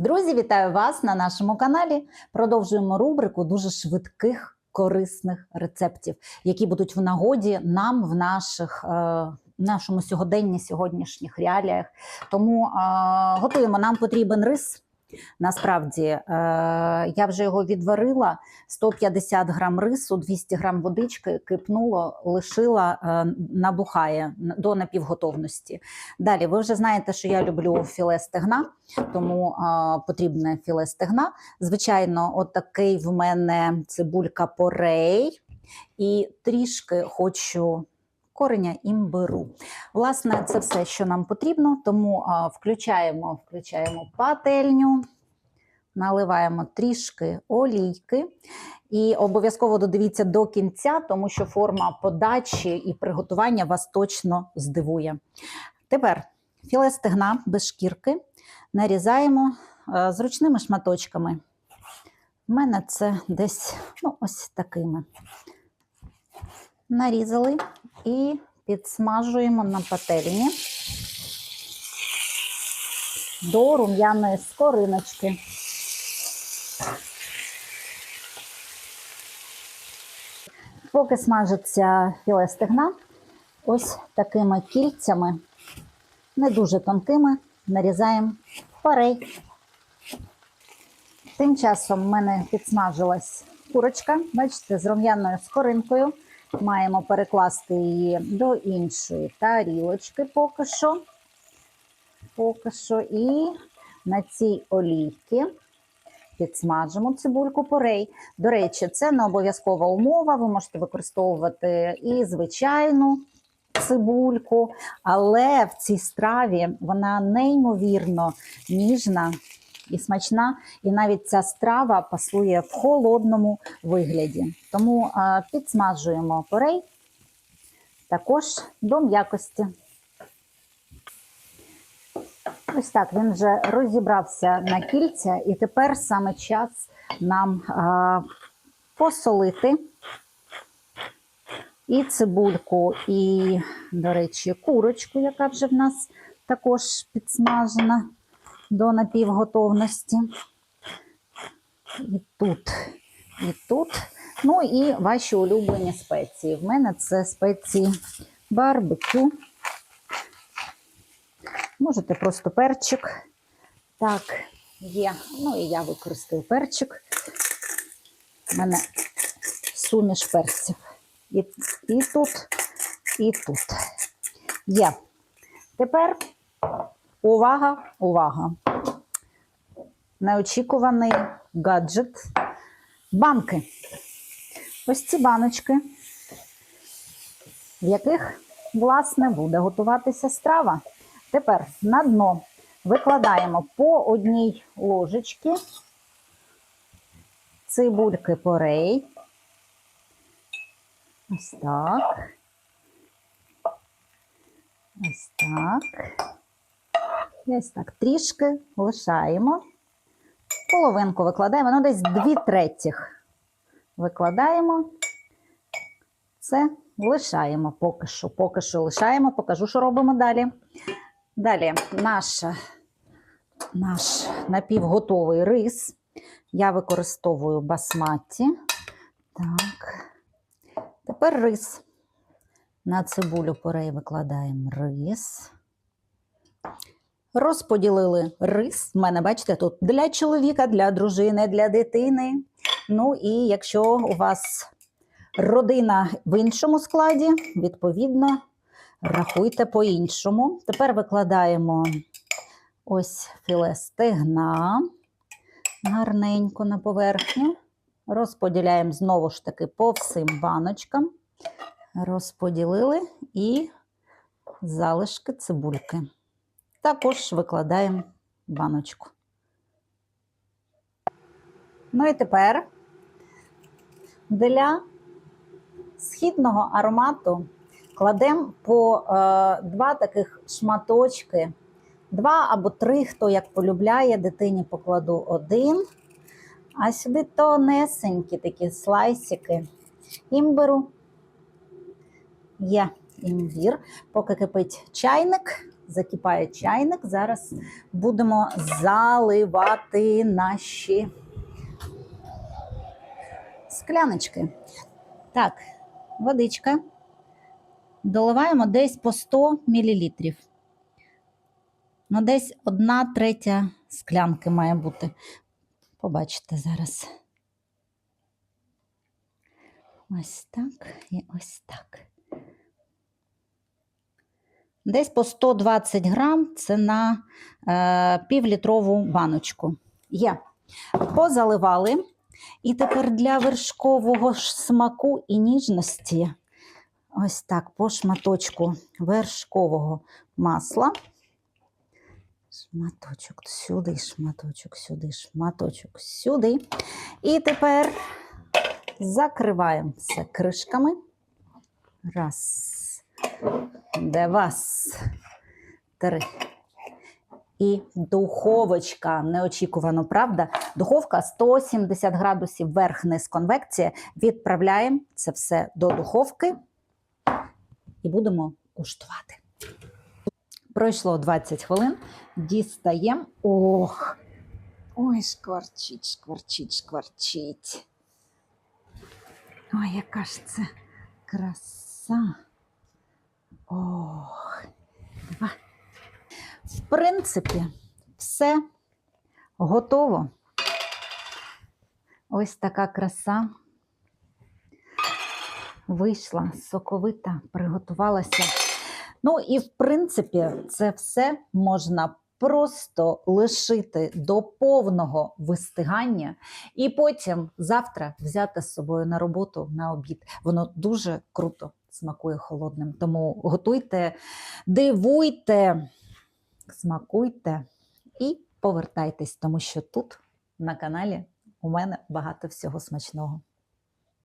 Друзі, вітаю вас на нашому каналі. Продовжуємо рубрику дуже швидких корисних рецептів, які будуть в нагоді нам в наших. е, Нашому сьогоденні, сьогоднішніх реаліях. Тому е, готуємо. Нам потрібен рис. Насправді, е, я вже його відварила. 150 грам рису, 200 грам водички кипнуло, лишила, е, набухає до напівготовності. Далі, ви вже знаєте, що я люблю філе стегна, тому е, потрібне філе стегна. Звичайно, от в мене цибулька порей, і трішки хочу кореня імбиру. Власне, це все, що нам потрібно, тому включаємо, включаємо пательню, наливаємо трішки олійки. І обов'язково додивіться до кінця, тому що форма подачі і приготування вас точно здивує. Тепер філе стегна без шкірки нарізаємо зручними шматочками. У мене це десь ну, ось такими. Нарізали і підсмажуємо на пательні до рум'яної скориночки. Поки смажиться філе стегна, ось такими кільцями, не дуже тонкими, нарізаємо парей. Тим часом в мене підсмажилась курочка, бачите, з рум'яною скоринкою. Маємо перекласти її до іншої тарілочки поки що. Поки що. І на цій олійці підсмажимо цибульку порей. До речі, це не обов'язкова умова. Ви можете використовувати і звичайну цибульку, але в цій страві вона неймовірно ніжна і смачна, і навіть ця страва пасує в холодному вигляді. Тому підсмажуємо порей також до м'якості. Ось так він вже розібрався на кільця, і тепер саме час нам а, посолити і цибульку, і, до речі, курочку, яка вже в нас також підсмажена до напівготовності. І тут, і тут. Ну і ваші улюблені спеції. В мене це спеції барбекю. Можете просто перчик. Так, є. Ну і я використаю перчик. У мене суміш перців. І, і тут, і тут. Є. Тепер увага, увага. Неочікуваний гаджет. Банки. Ось ці баночки, в яких, власне, буде готуватися страва. Тепер на дно викладаємо по одній ложечці цибульки порей. Ось так. Ось так. І ось так трішки лишаємо. Половинку викладаємо, ну десь дві третіх викладаємо. Це лишаємо поки що. Поки що лишаємо, покажу, що робимо далі. Далі наш, наш напівготовий рис. Я використовую басматі. Так. Тепер рис. На цибулю порей викладаємо рис. Розподілили рис. У мене, бачите, тут для чоловіка, для дружини, для дитини. Ну і якщо у вас родина в іншому складі, відповідно, рахуйте по-іншому. Тепер викладаємо ось філе стегна гарненько на поверхню. Розподіляємо знову ж таки по всім баночкам. Розподілили і залишки цибульки. Також викладаємо баночку. Ну і тепер для східного аромату кладемо по е, два таких шматочки, два або три, хто як полюбляє, дитині покладу один. А сюди тонесенькі такі слайсики імбиру. Є імбір, поки кипить чайник, закипає чайник. Зараз будемо заливати наші скляночки. Так, водичка. Доливаємо десь по 100 мл. Ну, десь одна третя склянки має бути. Побачите зараз. Ось так і ось так. Десь по 120 грам це на е, півлітрову баночку. Є. Позаливали. І тепер для вершкового смаку і ніжності ось так по шматочку вершкового масла. Шматочок сюди, шматочок сюди, шматочок сюди. І тепер закриваємо все кришками. Раз, два, три. І духовочка неочікувано, правда? Духовка 170 градусів верх-низ конвекція. Відправляємо це все до духовки і будемо куштувати. Пройшло 20 хвилин. Дістаємо. Ох! Ой, шкварчить, шкварчить, шкварчить. Ой, яка ж це краса. Ох. В принципі, все готово. Ось така краса вийшла соковита, приготувалася. Ну і в принципі, це все можна просто лишити до повного вистигання, і потім завтра взяти з собою на роботу на обід. Воно дуже круто смакує холодним. Тому готуйте, дивуйте, смакуйте і повертайтесь, тому що тут на каналі у мене багато всього смачного.